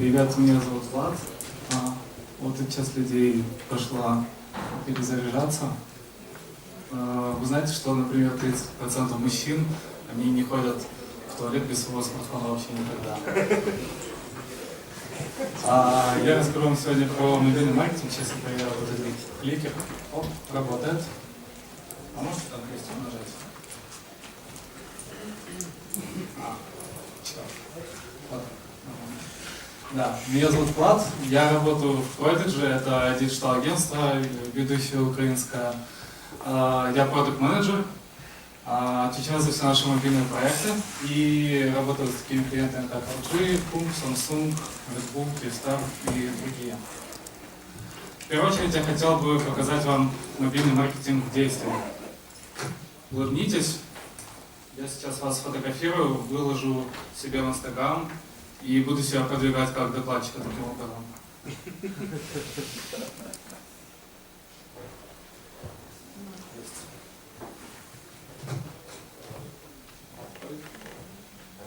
Привет, меня зовут Влад. А, вот и часть людей пошла перезаряжаться. А, вы знаете, что, например, 30% мужчин, они не ходят в туалет без своего смартфона вообще никогда. А, я расскажу вам сегодня про мобильный маркетинг. Сейчас я проверяю вот этот кликер. Оп, работает. А можете там крестик нажать? А? Вот. Да, меня зовут Влад, я работаю в Продиджи, это диджитал-агентство, ведущее украинское. А, Я продукт-менеджер, а, отвечаю за все наши мобильные проекты и работаю с такими клиентами, как LG, Pum, Samsung, Red Bull, Tristar и другие. В первую очередь я хотел бы показать вам мобильный маркетинг в действии. Улыбнитесь. Я сейчас вас сфотографирую, выложу себе в Инстаграм и буду себя продвигать как докладчика таким образом.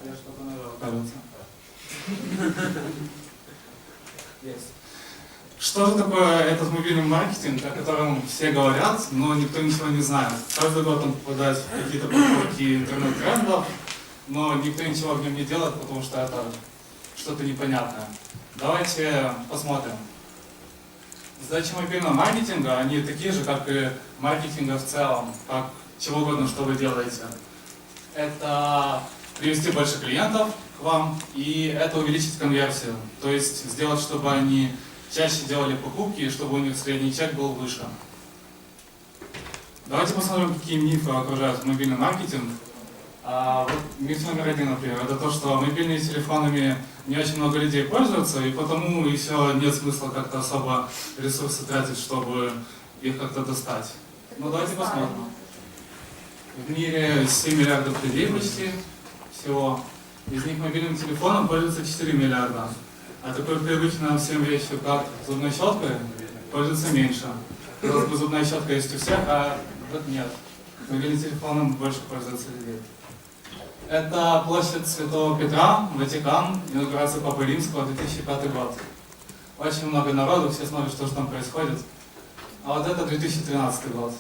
Я что-то нажал, кажется. Есть. Что же такое этот мобильный маркетинг, о котором все говорят, но никто ничего не знает? Каждый год он попадает в какие-то подборки интернет-трендов, но никто ничего в нем не делает, потому что это что-то непонятное. Давайте посмотрим. Задачи мобильного маркетинга, они такие же, как и маркетинга в целом, как чего угодно, что вы делаете. Это привести больше клиентов к вам, и это увеличить конверсию. То есть сделать, чтобы они чаще делали покупки, и чтобы у них средний чек был выше. Давайте посмотрим, какие мифы окружают мобильный маркетинг. А, вот миф номер один, например, это то, что мобильными телефонами не очень много людей пользуются, и потому еще нет смысла как-то особо ресурсы тратить, чтобы их как-то достать. Ну давайте посмотрим. В мире 7 миллиардов людей почти всего. Из них мобильным телефоном пользуются 4 миллиарда. А такой привычной нам всем вещью, как зубной щеткой, пользуется меньше. Казалось бы, зубная щетка есть у всех, а вот нет. Мобильным телефоном больше пользуются людей. Это площадь Святого Петра, Ватикан, инаугурация Папы Римского, 2005 год. Очень много народу, все смотрят, что же там происходит. А вот это 2013 год.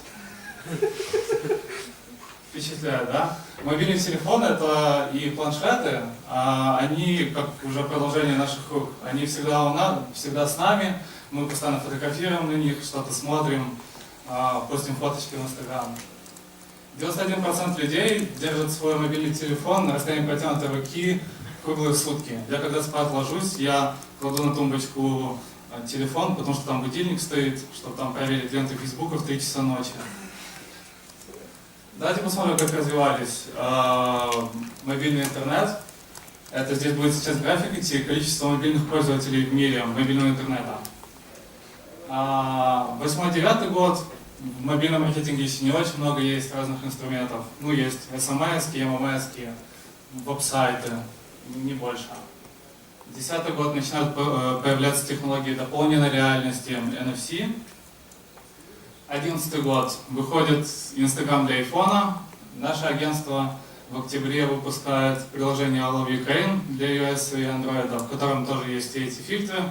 Впечатляет, да? Мобильные телефоны это и планшеты, а они как уже продолжение наших рук. Они всегда у нас, всегда с нами, мы постоянно фотографируем на них, что-то смотрим, а, постим фоточки в Инстаграм. 91% людей держат свой мобильный телефон на расстоянии протянутой руки круглые сутки. Я когда спать ложусь, я кладу на тумбочку э, телефон, потому что там будильник стоит, чтобы там проверить ленты Фейсбука в 3 часа ночи. Давайте посмотрим, как развивались э, мобильный интернет. Это здесь будет сейчас график идти, количество мобильных пользователей в мире мобильного интернета. А, Восьмой-девятый год, в мобильном маркетинге еще не очень много есть разных инструментов. Ну, есть SMS, MMS, веб-сайты, не больше. Десятый год начинают э, появляться технологии дополненной реальности, NFC. Одиннадцатый год выходит Инстаграм для айфона. Наше агентство в октябре выпускает приложение I Love Ukraine для iOS и Android, в котором тоже есть эти фильтры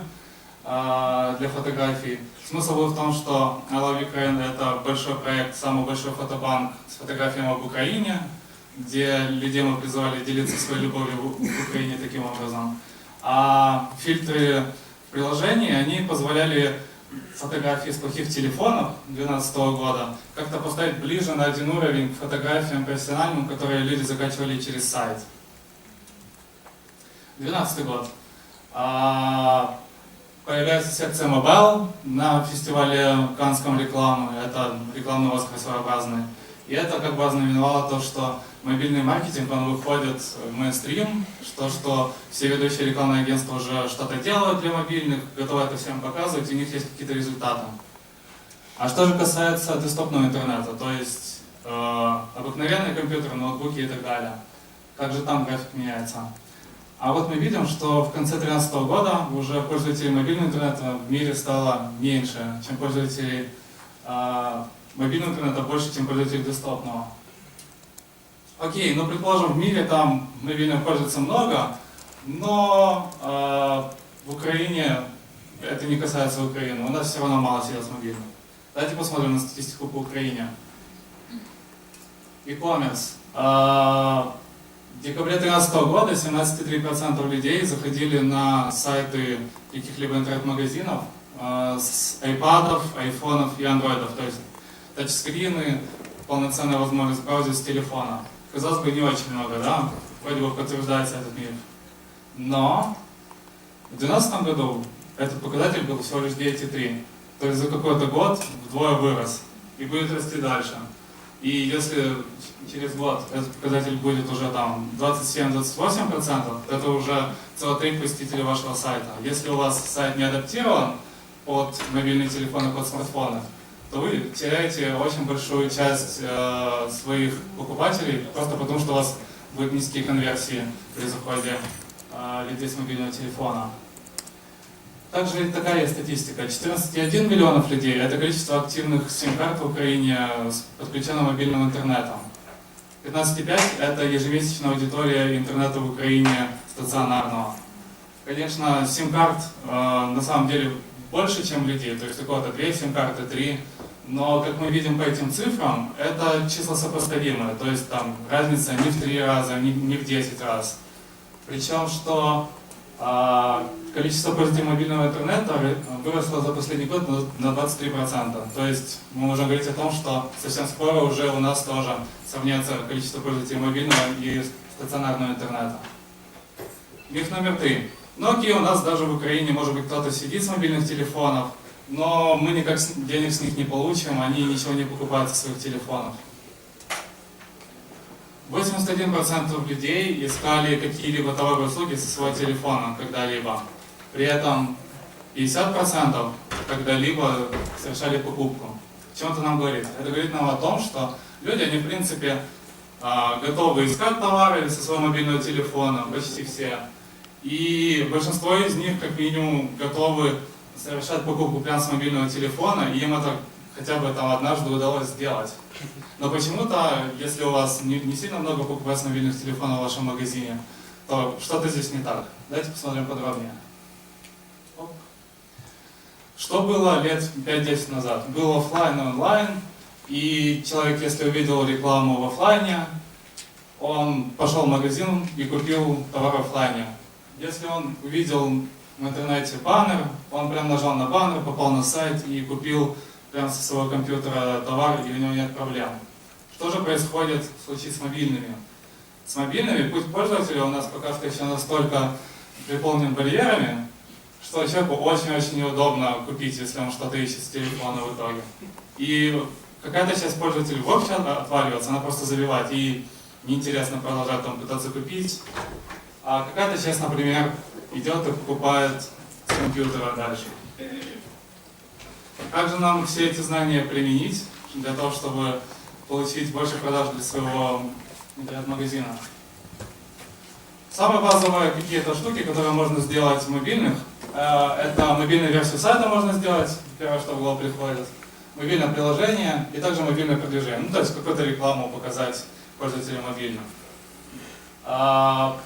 для фотографий. Смысл был в том, что I Love Ukraine это большой проект, самый большой фотобанк с фотографиями об Украине, где людей мы призывали делиться своей любовью в Украине таким образом. А фильтры приложений, они позволяли фотографии с плохих телефонов 2012 года как-то поставить ближе на один уровень к фотографиям профессиональным, которые люди закачивали через сайт. 2012 год. А, Появляется секция Mobile на фестивале Канском рекламы. Это рекламный Оскар своеобразный. И это как бы ознаменовало то, что мобильный маркетинг, он выходит в мейнстрим, что, что все ведущие рекламные агентства уже что-то делают для мобильных, готовы это всем показывать, у них есть какие-то результаты. А что же касается десктопного интернета, то есть э, обыкновенные компьютеры, ноутбуки и так далее, как же там график меняется? А вот мы видим, что в конце 2013 года уже пользователей мобильного интернета в мире стало меньше, чем пользователей э, мобильного интернета, больше, чем пользователей десктопного. Окей, ну предположим, в мире там мобильного пользуется много, но э, в Украине, это не касается Украины, у нас все равно мало сел с мобильным. Давайте посмотрим на статистику по Украине. E-commerce. А, декабре 2013 года 17,3% людей заходили на сайты каких-либо интернет-магазинов а, с айпадов, айфонов и андроидов, то есть тачскрины, полноценная возможность браузить с телефона. Казалось бы, не очень много, да? Вроде бы подтверждается этот миф. Но в 2012 году этот показатель был всего лишь 9,3. То есть за какой-то год вдвое вырос и будет расти дальше. И если через год этот показатель будет уже там 27-28%, это уже целая треть посетителей вашего сайта. Если у вас сайт не адаптирован под мобильные телефоны, под смартфоны, то вы теряете очень большую часть э, своих покупателей, просто потому что у вас будут низкие конверсии при заходе э, людей с мобильного телефона. Также такая есть статистика. 14,1 миллионов людей – это количество активных сим-карт в Украине с подключенным мобильным интернетом. 15,5 – это ежемесячная аудитория интернета в Украине стационарного. Конечно, сим-карт э, на самом деле больше, чем людей, то есть у кого-то 2 сим-карты, 3, но, как мы видим по этим цифрам, это числа сопоставимые, то есть там разница не в 3 раза, не, не в 10 раз. Причем, что количество пользователей мобильного интернета выросло за последний год на 23%. То есть мы можем говорить о том, что совсем скоро уже у нас тоже сравняется количество пользователей мобильного и стационарного интернета. Миф номер три. Окей, у нас даже в Украине, может быть, кто-то сидит с мобильных телефонов, но мы никак денег с них не получим, они ничего не покупают со своих телефонов. 81% людей искали какие-либо товары и услуги со своего телефона когда-либо. При этом 50% когда-либо совершали покупку. Чем это нам говорит? Это говорит нам о том, что люди, они в принципе а, готовы искать товары со своего мобильного телефона, почти все. И большинство из них, как минимум, готовы совершать покупку прямо с мобильного телефона, и им это хотя бы там однажды удалось сделать. Но почему-то, если у вас не, не сильно много покупается мобильных телефонов в вашем магазине, то что-то здесь не так. Давайте посмотрим подробнее. Что было лет 5-10 назад? Был офлайн и онлайн, и человек, если увидел рекламу в офлайне, он пошел в магазин и купил товар в офлайне. Если он увидел в интернете баннер, он прям нажал на баннер, попал на сайт и купил прямо со своего компьютера товар, и у него нет проблем. Что же происходит в случае с мобильными? С мобильными путь пользователя у нас пока что еще настолько переполнен барьерами, что человеку очень-очень неудобно купить, если он что-то ищет с телефона в итоге. И какая-то часть пользователей вообще отваливается, она просто забивает, и неинтересно продолжать там пытаться купить. А какая-то часть, например, идет и покупает с компьютера дальше. Как же нам все эти знания применить для того, чтобы получить больше продаж для своего интернет-магазина? Самые базовые какие-то штуки, которые можно сделать в мобильных, э, это мобильную версию сайта можно сделать, первое, что в голову приходит, мобильное приложение и также мобильное продвижение. Ну, то есть какую-то рекламу показать пользователям мобильных. А,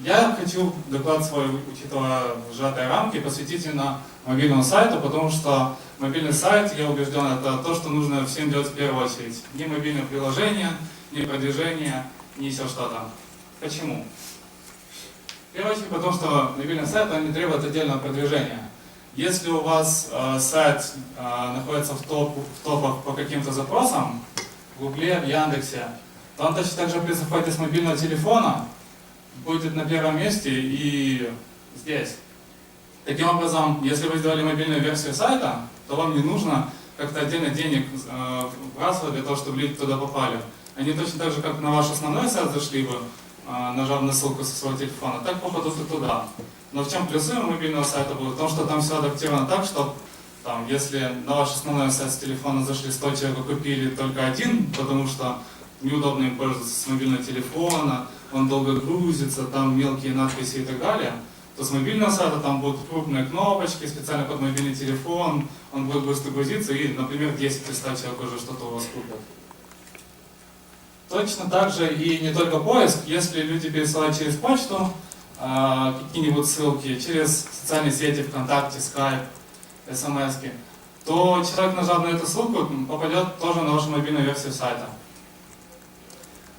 я хочу доклад свой, учитывая сжатые рамки, посвятить именно мобильному сайту, потому что мобильный сайт, я убежден, это то, что нужно всем делать в первую очередь. Не мобильное приложение, не продвижение, не все что-то. Почему? В первую очередь, потому что мобильный сайт он не требует отдельного продвижения. Если у вас э, сайт э, находится в, топ, в топах по каким-то запросам, в Гугле, в Яндексе, то он точно так же при заходе с мобильного телефона будет на первом месте и здесь. Таким образом, если вы сделали мобильную версию сайта, то вам не нужно как-то отдельно денег э, вбрасывать для того, чтобы люди туда попали. Они точно так же, как на ваш основной сайт зашли бы, э, нажав на ссылку со своего телефона, так попадут и туда. Но в чем плюсы мобильного сайта будут? В том, что там все адаптировано так, что там, если на ваш основной сайт с телефона зашли 100 человек, купили только один, потому что неудобно им пользоваться с мобильного телефона, он долго грузится, там мелкие надписи и так далее, то с мобильного сайта там будут крупные кнопочки, специально под мобильный телефон, он будет быстро грузиться и, например, 10 из 100 человек уже что-то у вас купят. Точно так же и не только поиск, если люди пересылают через почту, а, какие-нибудь ссылки через социальные сети, ВКонтакте, Skype, смс то человек, нажав на эту ссылку, попадет тоже на вашу мобильную версию сайта.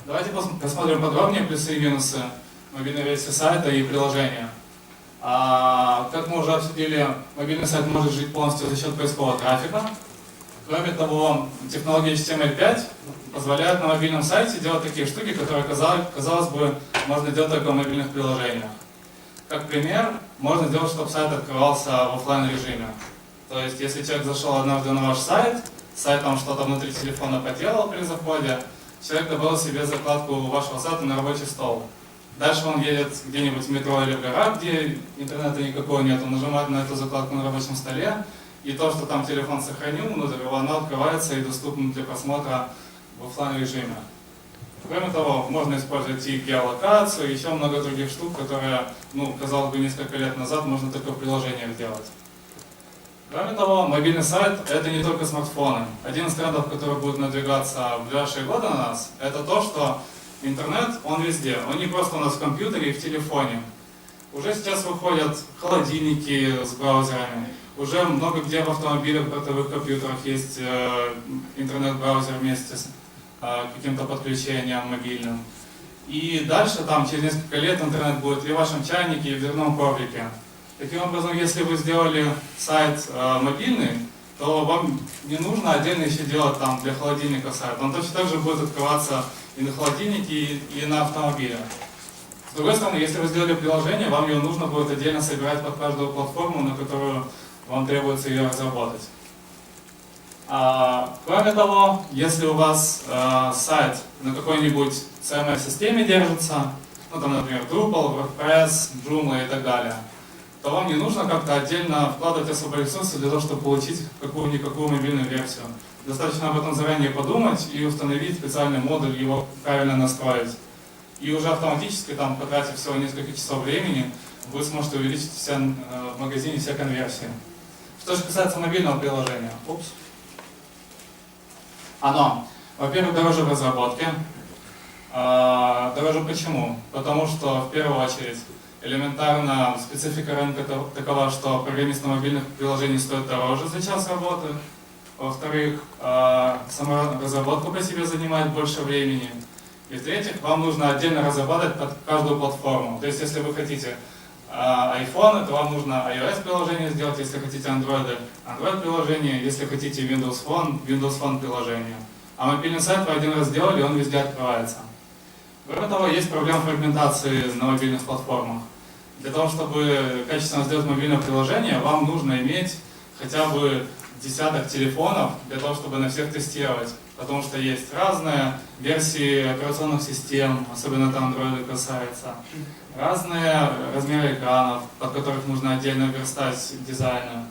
Давайте посмотрим подробнее плюсы и минусы мобильной версии сайта и приложения. А, как мы уже обсудили, мобильный сайт может жить полностью за счет поискового трафика. Кроме того, технология HTML5 позволяет на мобильном сайте делать такие штуки, которые, казалось, казалось бы, можно делать только в мобильных приложениях. Как пример, можно сделать, чтобы сайт открывался в офлайн режиме. То есть, если человек зашел однажды на ваш сайт, сайт там что-то внутри телефона поделал при заходе, человек добавил себе закладку вашего сайта на рабочий стол. Дальше он едет где-нибудь в метро или в горах, где интернета никакого нет, он нажимает на эту закладку на рабочем столе, и то, что там телефон сохранил внутрь, оно открывается и доступно для просмотра в офлайн режиме. Кроме того, можно использовать и геолокацию, и еще много других штук, которые, ну, казалось бы, несколько лет назад можно только в приложениях делать. Кроме того, мобильный сайт – это не только смартфоны. Один из трендов, который будет надвигаться в ближайшие годы на нас, это то, что интернет, он везде. Он не просто у нас в компьютере и в телефоне. Уже сейчас выходят холодильники с браузерами. Уже много где в автомобилях, бортовых компьютерах есть э, интернет-браузер вместе с э, каким-то подключением мобильным. И дальше, там, через несколько лет интернет будет и в вашем чайнике, и в дверном коврике. Таким образом, если вы сделали сайт э, мобильный, то вам не нужно отдельно еще делать там для холодильника сайт. Он точно так же будет открываться и на холодильнике, и, на автомобиле. С другой стороны, если вы сделали приложение, вам его нужно будет отдельно собирать под каждую платформу, на которую вам требуется ее разработать. А, кроме того, если у вас э, сайт на какой-нибудь CMS-системе держится, ну там, например, Drupal, WordPress, Joomla и так далее, то вам не нужно как-то отдельно вкладывать особые ресурсы для того, чтобы получить какую-никакую мобильную версию. Достаточно об этом заранее подумать и установить специальный модуль, его правильно настроить. И уже автоматически, там, потратив всего несколько часов времени, вы сможете увеличить все, э, в магазине все конверсии. Что же касается мобильного приложения. Упс. Оно, во-первых, дороже в разработке. А, дороже почему? Потому что, в первую очередь, элементарно специфика рынка такова, что программист на мобильных приложениях стоит дороже за час работы. Во-вторых, а, сама разработка по себе занимает больше времени. И в-третьих, вам нужно отдельно разрабатывать под каждую платформу. То есть, если вы хотите а, iPhone, то вам нужно iOS приложение сделать, если хотите Android, Android приложение, если хотите Windows Phone, Windows Phone приложение. А мобильный сайт вы один раз сделали, он везде открывается. Кроме того, есть проблема фрагментации на мобильных платформах. Для того, чтобы качественно сделать мобильное приложение, вам нужно иметь хотя бы десяток телефонов для того, чтобы на всех тестировать. Потому что есть разные версии операционных систем, особенно там Android касается, разные размеры экранов, под которых нужно отдельно верстать дизайны,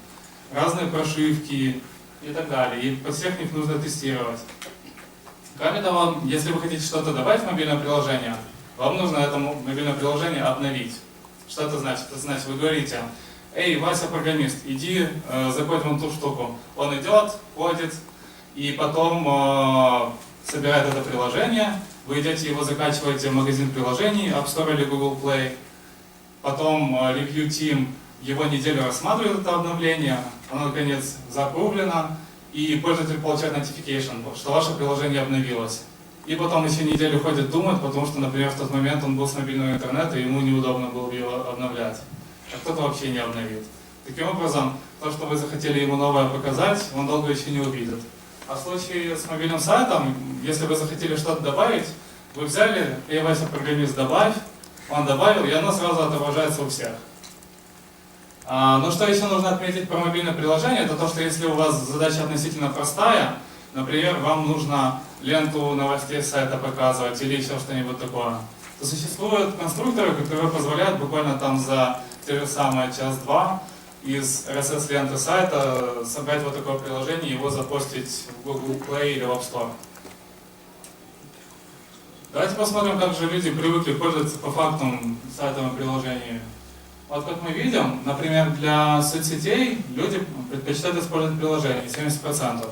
разные прошивки и так далее. И под всех них нужно тестировать. Кроме того, если вы хотите что-то добавить в мобильное приложение, вам нужно это мобильное приложение обновить. Что это значит? Это значит, вы говорите, эй, Вася программист, иди э, закодь вон ту штуку. Он идет, ходит, и потом э, собирает это приложение, вы идете его закачиваете в магазин приложений, App Store или Google Play, потом э, Review Team его неделю рассматривает это обновление, оно наконец закруглено, и пользователь получает notification, что ваше приложение обновилось. И потом еще неделю ходит думает, потому что, например, в тот момент он был с мобильного интернета, и ему неудобно было его обновлять. А кто-то вообще не обновит. Таким образом, то, что вы захотели ему новое показать, он долго еще не увидит. А в случае с мобильным сайтом, если вы захотели что-то добавить, вы взяли, и Вася программист добавь, он добавил, и оно сразу отображается у всех. А, но что еще нужно отметить про мобильное приложение, это то, что если у вас задача относительно простая, например, вам нужно ленту новостей сайта показывать или еще что-нибудь такое, то существуют конструкторы, которые позволяют буквально там за те же самые час-два из RSS-ленты сайта собрать вот такое приложение и его запостить в Google Play или в App Store. Давайте посмотрим, как же люди привыкли пользоваться по фактам сайтовым приложениями. Вот как мы видим, например, для соцсетей люди предпочитают использовать приложение 70%.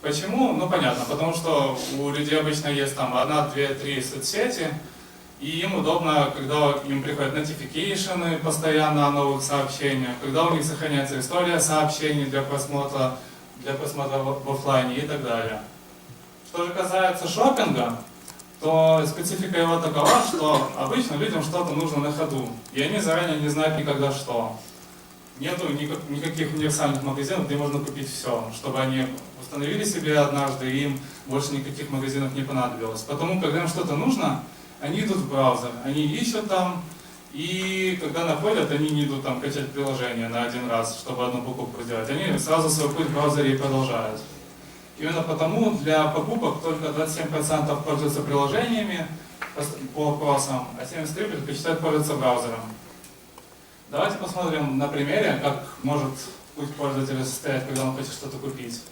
Почему? Ну понятно, потому что у людей обычно есть там одна, две, три соцсети, И им удобно, когда им приходят notification постоянно о новых сообщениях, когда у них сохраняется история сообщений для просмотра, для просмотра в в офлайне и так далее. Что же касается шопинга, то специфика его такова, что обычно людям что-то нужно на ходу, и они заранее не знают никогда что. Нету никак- никаких универсальных магазинов, где можно купить все, чтобы они установили себе однажды, и им больше никаких магазинов не понадобилось. Потому, когда им что-то нужно, они идут в браузер, они ищут там, и когда находят, они не идут там качать приложение на один раз, чтобы одну покупку сделать. Они сразу свой путь в браузере и продолжают. Именно потому для покупок только 27% пользуются приложениями по вопросам, а 73% предпочитают пользоваться браузером. Давайте посмотрим на примере, как может путь пользователя состоять, когда он хочет что-то купить.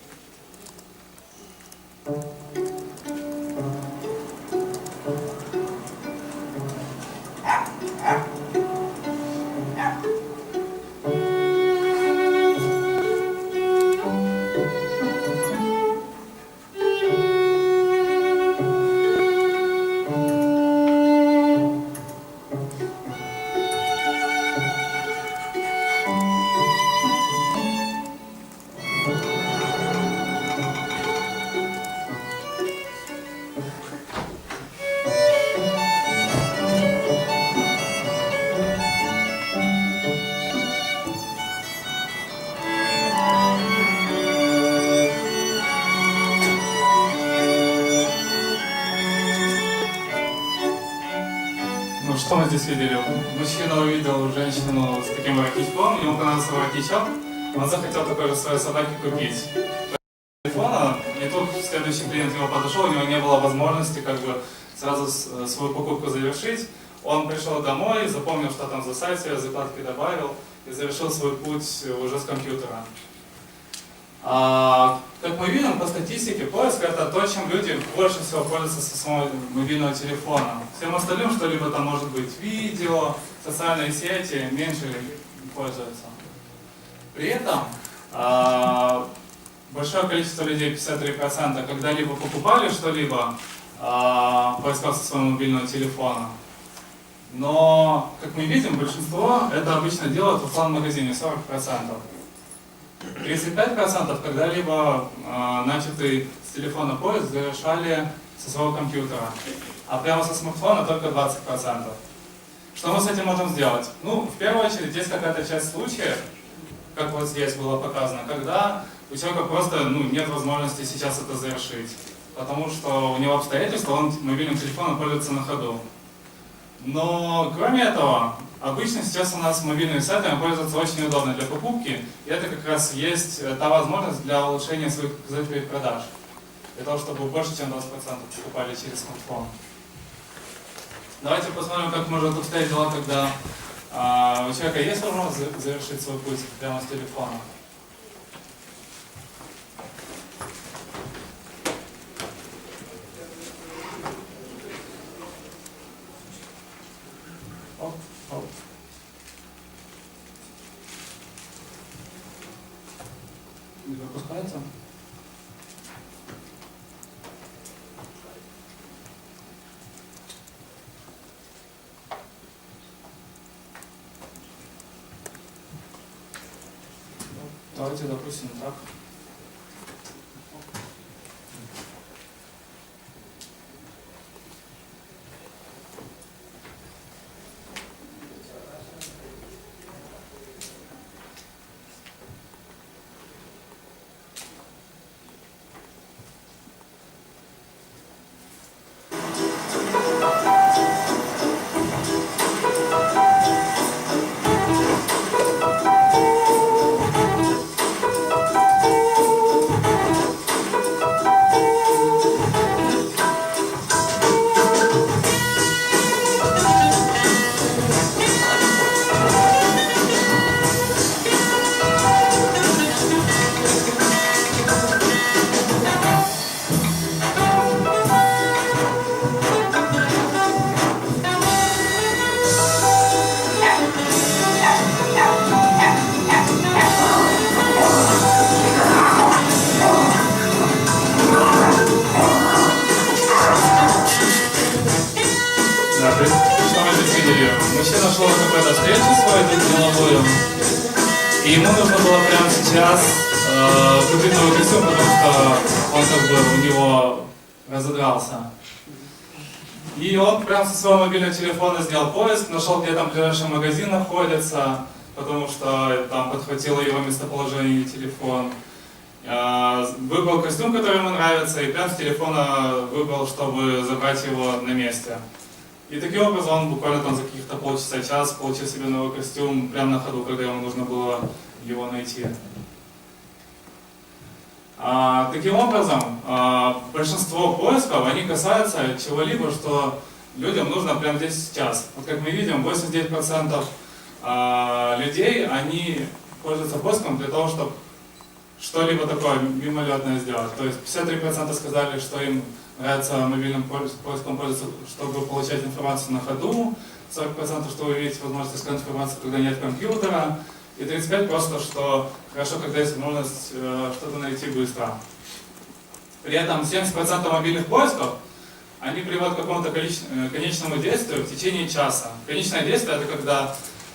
Здесь видели? Мужчина увидел женщину с таким воротничком, ему понравился воротничок, он захотел такой же своей собаке купить. Телефона, и тут следующий клиент его подошел, у него не было возможности как бы сразу э, свою покупку завершить. Он пришел домой, запомнил, что там за сайт, себе закладки добавил и завершил свой путь уже с компьютера. А, как мы видим по статистике, поиск это то, чем люди больше всего пользуются со своего мобильного телефона. Всем остальным что-либо там может быть видео, социальные сети, меньше пользуются. При этом а, большое количество людей, 53%, когда-либо покупали что-либо, а, поискав со своего мобильного телефона. Но, как мы видим, большинство это обычно делают в офлайн-магазине, 40%. 35% когда-либо э, начатый с телефона поиск завершали со своего компьютера, а прямо со смартфона только 20%. Что мы с этим можем сделать? Ну, в первую очередь, есть какая-то часть случаев, как вот здесь было показано, когда у человека просто ну, нет возможности сейчас это завершить, потому что у него обстоятельства, он мобильным телефоном пользуется на ходу. Но кроме этого, обычно сейчас у нас мобильными сайтами пользоваться очень удобно для покупки, и это как раз есть э, та возможность для улучшения своих показателей продаж. Для того, чтобы больше чем 20% покупали через смартфон. Давайте посмотрим, как может обстоять дела, когда а, у человека есть возможность за- завершить свой путь прямо с телефона. Оп, оп. Не пропускается? Давайте, допустим, так. Мобильного телефона сделал поиск, нашел, где там ближайший магазин находится, потому что там подхватило его местоположение и телефон. Э, Выбрал костюм, который ему нравится, и прям с телефона выбрал, чтобы забрать его на месте. И таким образом он буквально там за каких-то полчаса, час получил себе новый костюм прямо на ходу, когда ему нужно было его найти. А, таким образом, а, большинство поисков, они касаются чего-либо, что людям нужно прямо здесь сейчас. Вот как мы видим, 89% а, людей, они пользуются поиском для того, чтобы что-либо такое мимолетное сделать. То есть 53% сказали, что им нравится мобильным поиском пользоваться, чтобы получать информацию на ходу, 40% чтобы иметь возможность искать информацию, когда нет компьютера, и 35% просто, что хорошо, когда есть возможность э, что-то найти быстро. При этом 70% мобильных поисков, они приводят к какому-то э, конечному действию в течение часа. Конечное действие это когда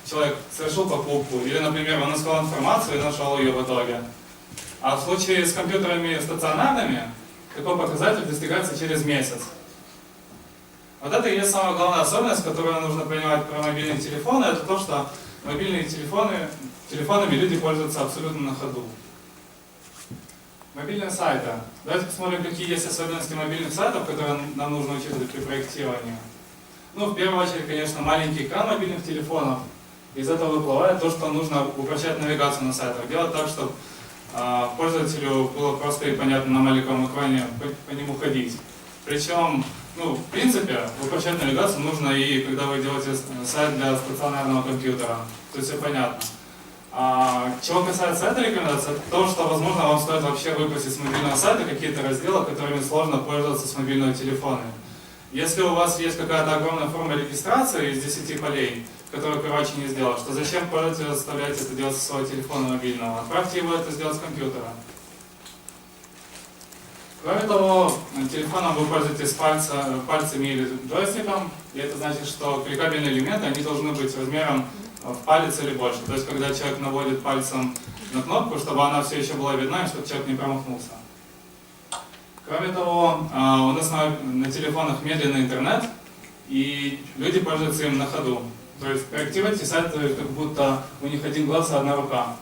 человек совершил покупку, или, например, он искал информацию и нашел ее в итоге. А в случае с компьютерами стационарными, такой показатель достигается через месяц. Вот это и есть самая главная особенность, которую нужно понимать про мобильные телефоны, это то, что мобильные телефоны, телефонами люди пользуются абсолютно на ходу. Мобильные сайты. Давайте посмотрим, какие есть особенности мобильных сайтов, которые нам нужно учитывать при проектировании. Ну, в первую очередь, конечно, маленький экран мобильных телефонов. Из этого выплывает то, что нужно упрощать навигацию на сайтах. Делать так, чтобы а, пользователю было просто и понятно на маленьком экране по, по нему ходить. Причем, ну, в принципе, упрощать навигацию нужно и когда вы делаете сайт для стационарного компьютера. То есть все понятно. А, чего касается этой рекомендации, это то, что, возможно, вам стоит вообще выпустить с мобильного сайта какие-то разделы, которыми сложно пользоваться с мобильного телефона. Если у вас есть какая-то огромная форма регистрации из 10 полей, которую, короче, не сделал, что зачем пользователю заставлять это делать со своего телефона мобильного? Отправьте его это сделать с компьютера. Кроме того, телефоном вы пользуетесь пальца, пальцами или джойстиком, и это значит, что кликабельные элементы, они должны быть размером в палец или больше. То есть, когда человек наводит пальцем на кнопку, чтобы она все еще была видна, и чтобы человек не промахнулся. Кроме того, а, у нас на, на телефонах медленный интернет, и люди пользуются им на ходу. То есть проектировать сайт как будто у них один глаз и одна рука.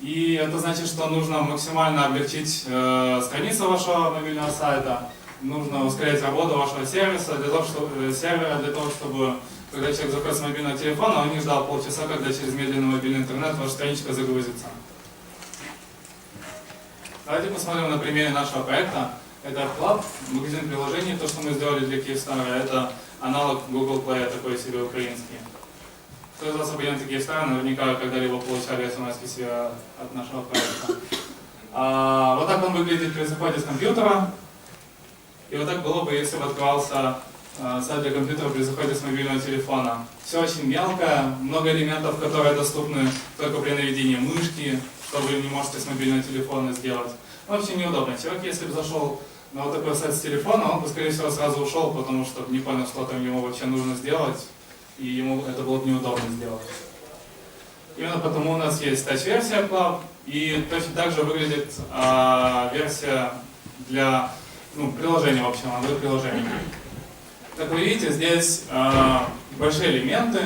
И это значит, что нужно максимально облегчить э, страницу вашего мобильного сайта, нужно ускорять работу вашего сервиса для того, чтобы, э, сервера для того, чтобы когда человек заходит с мобильного телефона, он не ждал полчаса, когда через медленный мобильный интернет ваша страничка загрузится. Давайте посмотрим на примере нашего проекта. Это Club, магазин приложений, то, что мы сделали для Киевстара, это аналог Google Play, такой себе украинский. Кто из вас абоненты Киевстара, наверняка когда-либо получали смс себе от нашего проекта. А, вот так он выглядит при заходе с компьютера. И вот так было бы, если бы открывался а, сайт для компьютера при заходе с мобильного телефона. Все очень мелко, много элементов, которые доступны только при наведении мышки, что вы не можете с мобильного телефона сделать. Очень неудобно. Человек, если бы зашел на вот такой сайт с телефона, он бы, скорее всего, сразу ушел, потому что не понял, что там ему вообще нужно сделать, и ему это было бы неудобно сделать. Именно потому у нас есть тач-версия Club, и точно так же выглядит а, версия для ну, приложения, в общем, Android-приложения. Как вы видите, здесь а, большие элементы,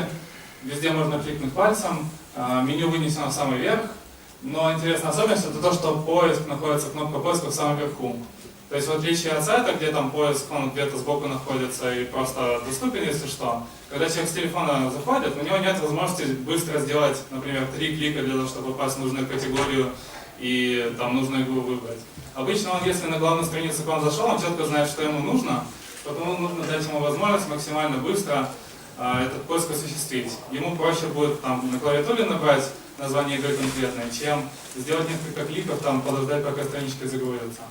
везде можно кликнуть пальцем, а, меню вынесено в самый верх, но интересная особенность это то, что поиск находится, кнопка поиска в самом верху. То есть в отличие от сайта, где там поиск, он где-то сбоку находится и просто доступен, если что, когда человек с телефона заходит, у него нет возможности быстро сделать, например, три клика для того, чтобы попасть в нужную категорию и там нужную игру выбрать. Обычно он, если на главную страницу к вам зашел, он четко знает, что ему нужно, потому нужно дать ему возможность максимально быстро а, этот поиск осуществить. Ему проще будет там на клавиатуре набрать название игры конкретное, чем сделать несколько кликов, там, подождать, пока страничка загрузится.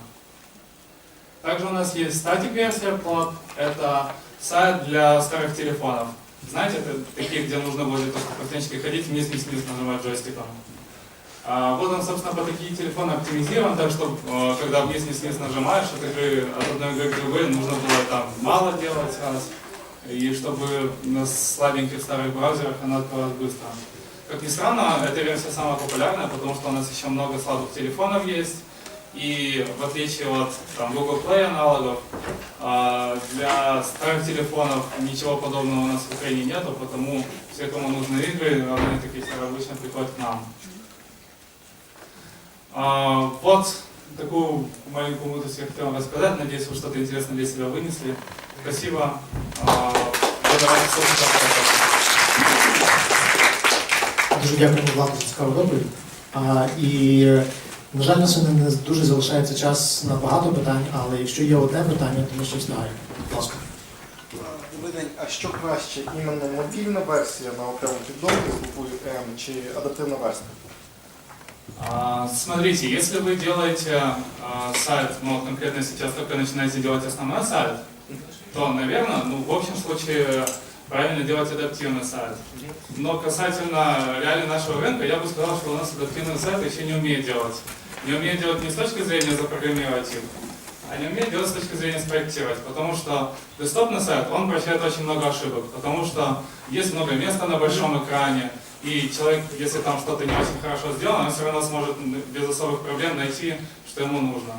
Также у нас есть статик версия плод. Это сайт для старых телефонов. Знаете, это такие, где нужно будет только по страничке ходить, вниз-вниз нажимать джойстиком. А, вот он, собственно, по такие телефоны оптимизирован, так что, э, когда вниз-вниз нажимаешь, от, игры, от одной игры к другой нужно было там мало делать раз, и чтобы на слабеньких старых браузерах она открылась быстро. Как ни странно, эта версия самая популярная, потому что у нас еще много слабых телефонов есть. И в отличие от там, Google Play аналогов, а, для старых телефонов ничего подобного у нас в Украине нету, потому все, кому нужны игры, равны такие все обычно приходят к нам. А, Вот такую маленькую мудрость я хотел вам рассказать. Надеюсь, вы что-то интересное для себя вынесли. Спасибо. А. Дуже дякуємо Владу за цікаву доповідь. А, і, на жаль, у нас не дуже залишається час на багато питань, але якщо є одне питання, то ми ще встигаємо. Будь ласка. Добрий день. А що краще, іменно мобільна версія на окрему М чи адаптивна версія? А, Смотрите, если вы делаете а, сайт, ну конкретно сейчас только начинаете делать основной сайт, то, наверное, ну в общем случае правильно делать адаптивный сайт. Но касательно реально нашего рынка, я бы сказал, что у нас адаптивный сайт еще не умеет делать. Не умеет делать не с точки зрения запрограммировать их, а не умеет делать с точки зрения спроектировать. Потому что десктопный сайт, он прощает очень много ошибок. Потому что есть много места на большом экране, и человек, если там что-то не очень хорошо сделано, он все равно сможет без особых проблем найти, что ему нужно.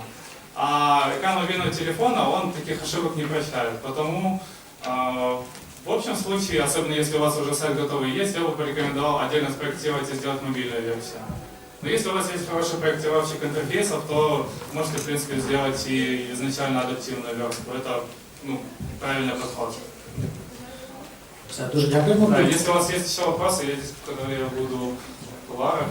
А экран мобильного телефона, он таких ошибок не прощает. Потому э, в общем случае, особенно если у вас уже сайт готовый есть, я бы порекомендовал отдельно спроектировать и сделать мобильную версию. Но если у вас есть хороший проектировщик интерфейсов, то можете, в принципе, сделать и изначально адаптивную версию. Это ну, правильный подход. Да, если у вас есть еще вопросы, я здесь, когда я буду в кулуарах,